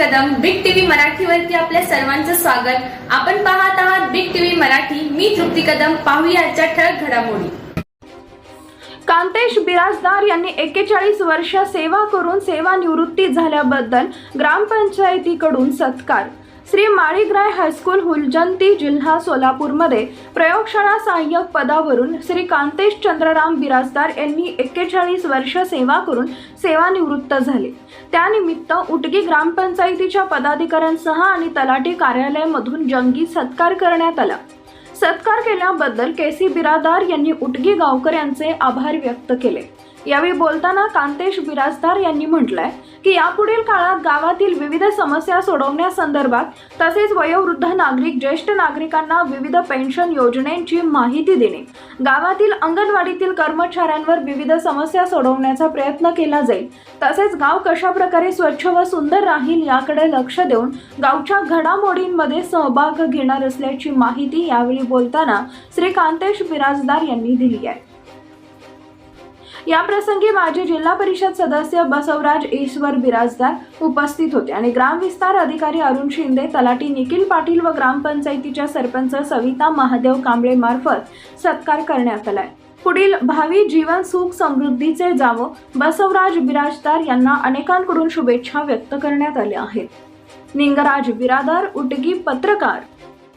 मराठीवरती आपल्या सर्वांचं स्वागत. आपण पाहत आहात बिग टीव्ही मराठी. मी तृप्ती कदम. पाहूया आजच्या ठळक घडामोडी. कांतेश बिराजदार यांनी एक्केचाळीस वर्ष सेवा करून सेवानिवृत्ती झाल्याबद्दल ग्रामपंचायतीकडून सत्कार. श्री माळीग्राय हायस्कूल हुलजंती जिल्हा सोलापूरमध्ये प्रयोगशाळा सहाय्यक पदावरून श्री कांतेश चंद्रराम बिराजदार यांनी एक्केचाळीस वर्ष सेवा करून सेवानिवृत्त झाले. त्यानिमित्त उटगी ग्रामपंचायतीच्या पदाधिकाऱ्यांसह आणि तलाठी कार्यालयामधून जंगी सत्कार करण्यात आला. सत्कार केल्याबद्दल के सी बिरादार यांनी उटगी गावकऱ्यांचे आभार व्यक्त केले. यावेळी बोलताना कांतेश बिराजदार यांनी म्हटलंय की यापुढील काळात गावातील विविध समस्या सोडवण्यासंदर्भात तसेच वयोवृद्ध नागरिक ज्येष्ठ नागरिकांना विविध पेन्शन योजनेची माहिती देणे गावातील अंगणवाडीतील कर्मचाऱ्यांवर विविध समस्या सोडवण्याचा प्रयत्न केला जाईल तसेच गाव कशा प्रकारे स्वच्छ व सुंदर राहील याकडे लक्ष देऊन गावच्या घडामोडींमध्ये सहभाग घेणार असल्याची माहिती यावेळी बोलताना श्री कांतेश बिराजदार यांनी दिली आहे. या प्रसंगी माजी जिल्हा परिषद सदस्य बसवराज ईश्वर बिराजदार उपस्थित होते आणि ग्रामविस्तार अधिकारी अरुण शिंदे तलाठी निखिल पाटील व ग्रामपंचायतीच्या सरपंच सविता महादेव कांबळे मार्फत सत्कार करण्यात आलाय. पुढील भावी जीवन सुख समृद्धीचे जावं बसवराज बिराजदार यांना अनेकांकडून शुभेच्छा व्यक्त करण्यात आल्या आहेत. निंगराज बिरादार उटगी पत्रकार